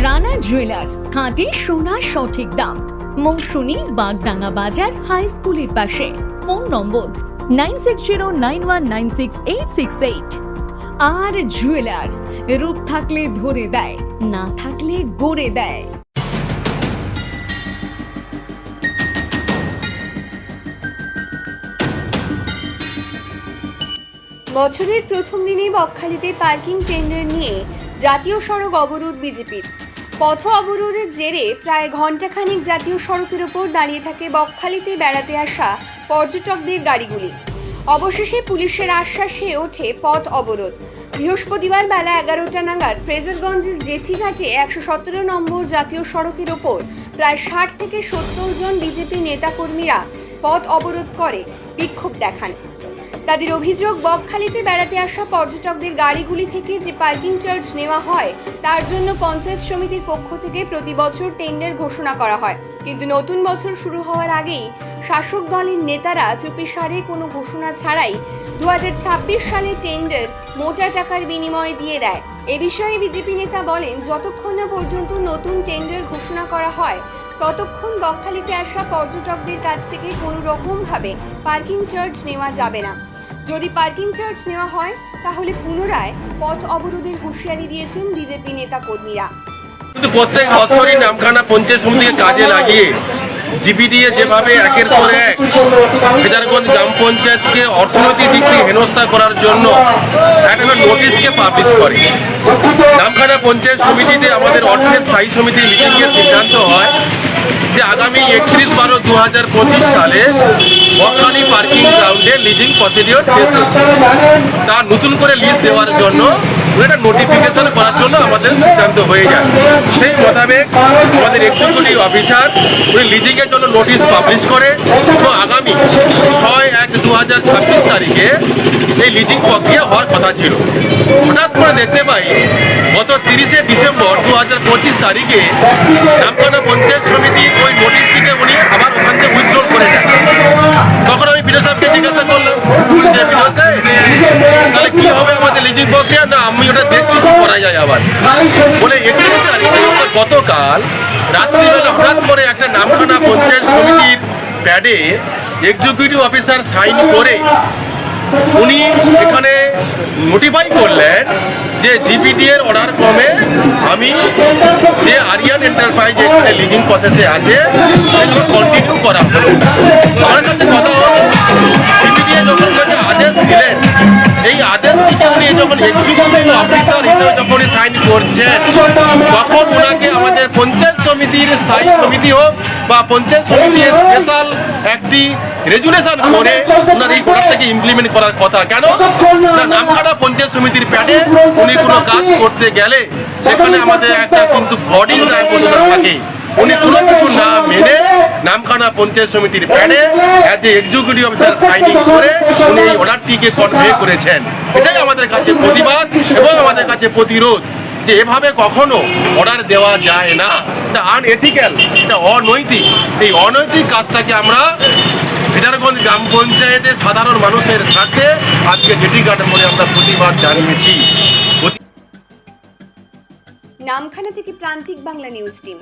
Rana jewellers খাঁটি সোনা সঠিক দাম। মৌসুমী বাগডাঙ্গা বাজার হাই স্কুলের পাশে। Phone number nine six zero nine one nine six eight six eight. আর জুয়েলার্স রূপ থাকলে ধরে দেয়, না থাকলে গড়ে দেয়। বছরের প্রথম দিনেই বকখালিতে পার্কিং টেন্ডার নিয়ে জাতীয় সড়ক অবরোধ বিজেপির। পথ অবরোধের জেরে প্রায় ঘণ্টাখানিক জাতীয় সড়কের ওপর দাঁড়িয়ে থাকে বকখালিতে বেড়াতে আসা পর্যটকদের গাড়িগুলি। অবশেষে পুলিশের আশ্বাসে ওঠে পথ অবরোধ। বৃহস্পতিবার বেলা এগারোটা নাগাদ ফ্রেজারগঞ্জের জেঠিঘাটে একশো সতেরো নম্বর জাতীয় সড়কের ওপর প্রায় ষাট থেকে সত্তর জন বিজেপি নেতাকর্মীরা পথ অবরোধ করে, বিক্ষোভ দেখান। তাদের অভিযোগ, বকখালিতে বেড়াতে আসা পর্যটকদের গাড়িগুলি থেকে যে পার্কিং চার্জ নেওয়া হয়, তার জন্য পঞ্চায়েত সমিতির পক্ষ থেকে প্রতি বছর টেন্ডার ঘোষণা করা হয়। কিন্তু নতুন বছর শুরু হওয়ার আগেই শাসক দলের নেতারা চুপিসারে কোনো ঘোষণা ছাড়াই দু সালে টেন্ডার মোটা টাকার বিনিময়ে দিয়ে দেয়। এ বিষয়ে বিজেপি নেতা বলেন, যতক্ষণ না পর্যন্ত নতুন টেন্ডার ঘোষণা করা হয়, ততক্ষণ বকখালিতে আসা পর্যটকদের কাছ থেকে কোনো রকমভাবে পার্কিং চার্জ নেওয়া যাবে না। যদি পার্কিং চার্জ নেওয়া হয়, তাহলে পুনরায় পথ অবরোধের হুঁশিয়ারি দিয়েছেন বিজেপি নেতা কর্মীরা প্রত্যেক বছরই নামখানা পঞ্চায়েত সমিতিকে কাজে লাগিয়ে জিপিডিএ যেভাবে একের পর এক ফেজারগঞ্জ গ্রাম পঞ্চায়েতকে অর্থনৈতিক দিক থেকে হেনস্থা করার জন্য একটা নোটিশকে পাবলিশ করে। নামখানা পঞ্চায়েত সমিতিতে আমাদের অর্থের স্থায়ী সমিতির মিটিংয়ের সিদ্ধান্ত হয়। যে আগামী একত্রিশ বারো দু হাজার পঁচিশ সালে বকখালি পার্কিং গ্রাউন্ডে লিজিং প্রসিডিওর শেষ হচ্ছে। তা নতুন করে লিজ দেওয়ার জন্য একটা নোটিফিকেশন করার জন্য আমাদের সিদ্ধান্ত হয়ে যায়। সেই মোতাবেক আমাদের এক্সিকিউটিভ অফিসার উনি লিজিংয়ের জন্য নোটিশ পাবলিশ করে এবং আগামী ছয় এক দু হাজার ছাব্বিশ তারিখে এই লিজিং প্রক্রিয়া হওয়ার কথা ছিল। হঠাৎ করে দেখতে পাই গত তিরিশে ডিসেম্বর দু হাজার পঁচিশ তারিখে নামখানা পঞ্চায়েত সমিতি যায় আবার। বলে একত্রিশ তারিখে গতকাল রাত্রিবেলা হঠাৎ করে একটা নামখানা পঞ্চায়েত সমিতির প্যাডে এক্সিকিউটিভ অফিসার সাইন করে উনি এখানে নোটিফাই করলেন যে জিপিডি এর অর্ডার ক্রমে আমি যে আরিয়ান এন্টারপ্রাইজ এখানে লিজিং প্রসেসে আছে, এগুলো কন্টিনিউ করা হলো। আমার কাছে কথা হলো জিপিডি যখন আদেশ দিলেন, এই আদেশটিকে উনি যখন এক্সিকিউটিভ অফিসার হিসেবে যখন সাইন করছেন, তখন ওনাকে আমাদের পঞ্চায়েত সমিতির স্থায়ী সমিতি হোক বা পঞ্চায়েত সমিতির স্পেশাল একটি রেজুলেশন করে ওনার এই অর্ডারটাকে ইমপ্লিমেন্ট করার কথা। কেন? না নামখানা পঞ্চায়েত সমিতির প্যাডে উনি কোনো কাজ করতে গেলে সেখানে আমাদের একটা কিন্তু বডির দায়বদ্ধতা থাকে। উনি কোনো কিছু না মেনে নামখানা পঞ্চায়েত সমিতির প্যানে as a executive officer signing করে উনি এই অর্ডারটিকে কনভে করেছেন। এটাই আমাদের কাছে প্রতিবাদ এবং আমাদের কাছে প্রতিরোধ যে এভাবে কখনো অর্ডার দেওয়া যায় না। এটা আনএথিক্যাল এটা অনৈতিক। এই অনৈতিক কাজটাকে আমরা ফেজারগঞ্জ গ্রাম পঞ্চায়েতের সাধারণ মানুষের স্বার্থে আজকে জেটি গার্ডেন বলে আমরা প্রতিবাদ জানিয়েছি। নামখানা থেকে প্রান্তিক বাংলা নিউজ টিম